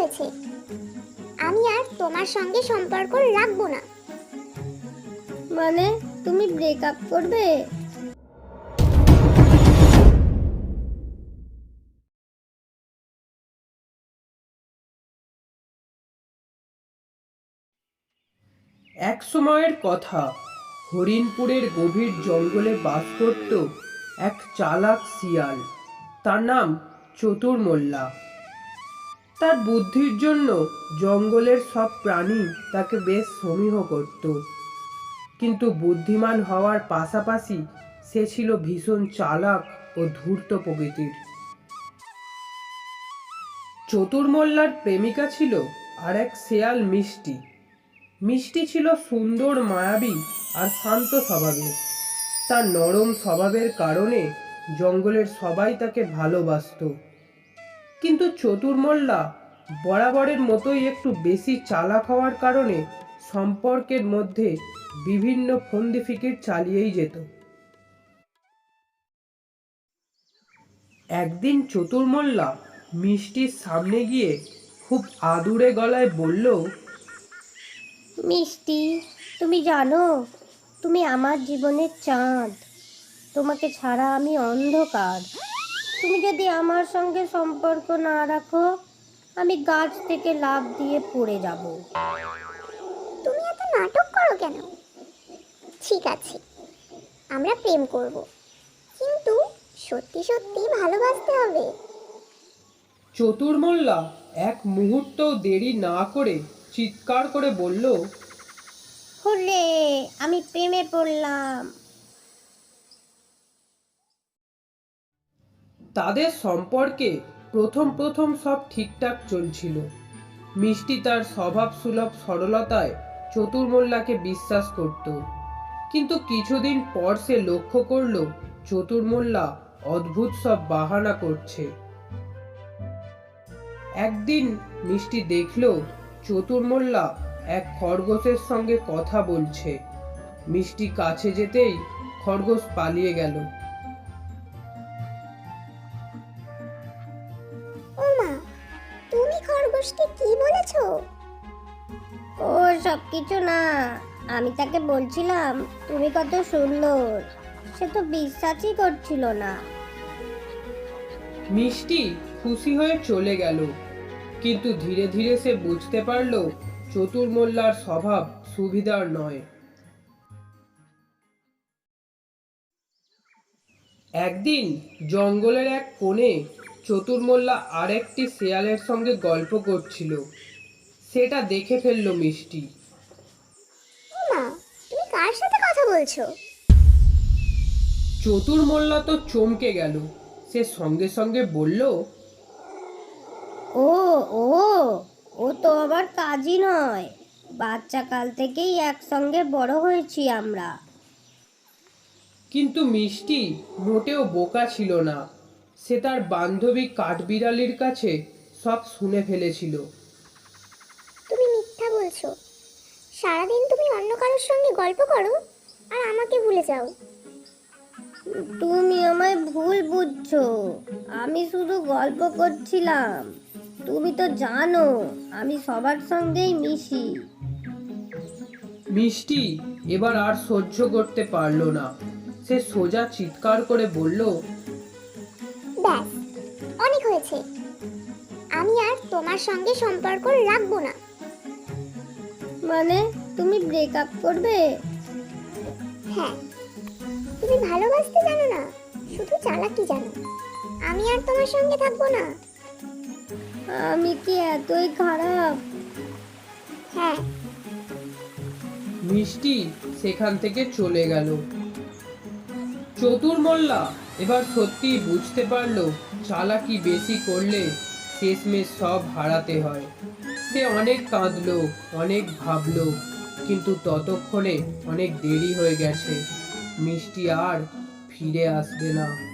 হয়েছে আমি আর তোমার সঙ্গে সম্পর্ক রাখব না। মানে তুমি ব্রেকআপ করবে? এক সময়ের কথা হরিণপুরের গভীর জঙ্গলে বাস করত এক চালাক শিয়াল। তার নাম চতুর মোল্লা তার বুদ্ধির জন্য জঙ্গলের সব প্রাণী তাকে বেশ সমীহ করত। কিন্তু বুদ্ধিমান হওয়ার পাশাপাশি সে ছিল ভীষণ চালাক ও ধূর্ত প্রকৃতির। চতুর্মল্লার প্রেমিকা ছিল আর এক শেয়াল মিষ্টি। মিষ্টি ছিল সুন্দর, মায়াবী আর শান্ত স্বভাবের। তার নরম স্বভাবের কারণে জঙ্গলের সবাই তাকে ভালোবাসতো। কিন্তু চতুর্মল্লা বরাবরের মতোই একটু বেশি চালাক হওয়ার কারণে সম্পর্কের মধ্যে বিভিন্ন ফন্দি ফিকির চালিয়েই যেত। একদিন চতুর্মল্লা মিষ্টির সামনে গিয়ে খুব আদুরে গলায় বলল, মিষ্টি, তুমি জানো, তুমি আমার জীবনের চাঁদ। তোমাকে ছাড়া আমি অন্ধকার। তুমি যদি আমার সঙ্গে সম্পর্ক না রাখো আমি গাছ থেকে লাফ দিয়ে পড়ে যাব। তুমি এত নাটক করো কেন? ঠিক আছে আমরা প্রেম করব। কিন্তু সত্যি সত্যি ভালোবাসতে হবে। চতুর্মল্লা এক মুহূর্ত দেরি না করে চিৎকার করে বলল হলে আমি প্রেমে পড়লাম। তাদের সম্পর্কে প্রথম প্রথম সব ঠিকঠাক চলছিল। মিষ্টি তার স্বভাব সুলভ সরলতায় চতুর্মল্লাকে বিশ্বাস করত। কিন্তু কিছুদিন পর সে লক্ষ্য করল, চতুর্মল্লা অদ্ভুত সব বাহানা করছে। একদিন মিষ্টি দেখল, চতুর্মল্লা এক খরগোশের সঙ্গে কথা বলছে। মিষ্টি কাছে যেতেই খরগোশ পালিয়ে গেল। তুমি খরগোশকে কি বলেছ? ও সব কিছু না। আমি তাকে বলছিলাম তুমি কত সুন্দর। সে তো বিশ্বাসই করছিল না। মিষ্টি খুশি হয়ে চলে গেল। কিন্তু ধীরে ধীরে সে বুঝতে পারল চতুর্মল্লার স্বভাব সুবিধার নয়। একদিন জঙ্গলের এক কোণে চতুর্মল্লা আরেকটি শেয়ালের সঙ্গে গল্প করছিল। সেটা দেখে ফেলল মিষ্টি। মা তুমি কার সাথে কথা বলছো? চতুর্মল্লা তো চমকে গেল। সে সঙ্গে সঙ্গে বলল ও ও ও তো আবার কাজই নয়। বাচ্চা কাল থেকেই একসঙ্গে বড় হয়েছি আমরা। কিন্তু মিষ্টি মোটেও বোকা ছিল না। সে তার বান্ধবী কাঠবিড়ালির কাছে সব শুনে ফেলেছিল। তুমি মিথ্যা বলছো। সারাদিন তুমি অন্য কারোর সঙ্গে গল্প করো আর আমাকে ভুলে যাও। তুমি আমায় ভুল বুঝছ। আমি শুধু গল্প করছিলাম। তুমি তো জানো আমি সবার সঙ্গেই মিশি। মিষ্টি এবার আর সহ্য করতে পারল না। সে সোজা চিৎকার করে বলল ব্যাস অনেক হয়েছে। আমি আর তোমার সঙ্গে সম্পর্ক রাখব না। মানে তুমি ব্রেকআপ করবে? হ্যাঁ। তুমি ভালোবাসতে জানো না শুধু চালাকি জানো। আমি আর তোমার সঙ্গে থাকব না। আমি কি এতই খারাপ? হ্যাঁ। মিষ্টি সেখান থেকে চলে গেল। চতুর্মল্লা এবার সত্যি বুঝতে পারল চালাকি বেশি করলে শেষমেশ সব হারাতে হয়। সে অনেক কাঁদলো, অনেক ভাবলো, কিন্তু ততক্ষণে অনেক দেরি হয়ে গেছে। মিষ্টি আর ফিরে আসবে না।